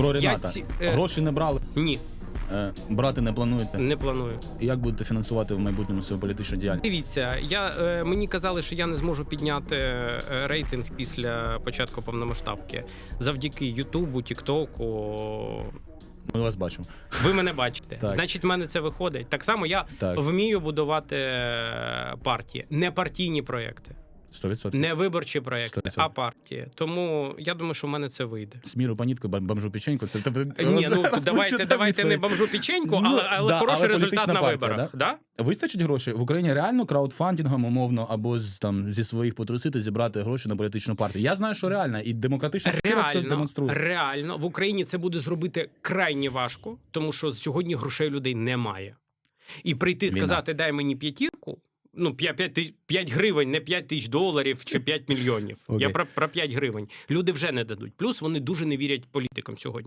Про Рената. ці- е, Гроші не брали, Ні, е, брати не плануєте. не планую. Як будете фінансувати в майбутньому свою політичну діяльність? Дивіться, я е, мені казали, що я не зможу підняти е, рейтинг після початку повномасштабки завдяки Ютубу, Тіктоку. Ми вас бачимо. Ви мене бачите. Так. Значить, в мене це виходить. Так само я Так. вмію будувати е, партії, не партійні проекти, 100%. не виборчі проекти, 100%. а партії. Тому я думаю, що в мене це вийде. Сміру панітку, бамжу печеньку. Це Ні, ну давайте, давайте не бомжу печеньку, Ну, але, але да, хороший але результат на партія, виборах. Да? Вистачить грошей в Україні реально краудфандингом умовно або з там зі своїх потрусити зібрати гроші на політичну партію. Я знаю, що реально, і демократична сфера це демонструє. реально в Україні це буде зробити крайні важко, тому що сьогодні грошей людей немає. І прийти Війна. сказати, дай мені п'ятірку. Ну, 5, 5 гривень, не 5 тисяч доларів чи 5 мільйонів. Okay. Я про, про 5 гривень. Люди вже не дадуть. Плюс вони дуже не вірять політикам сьогодні.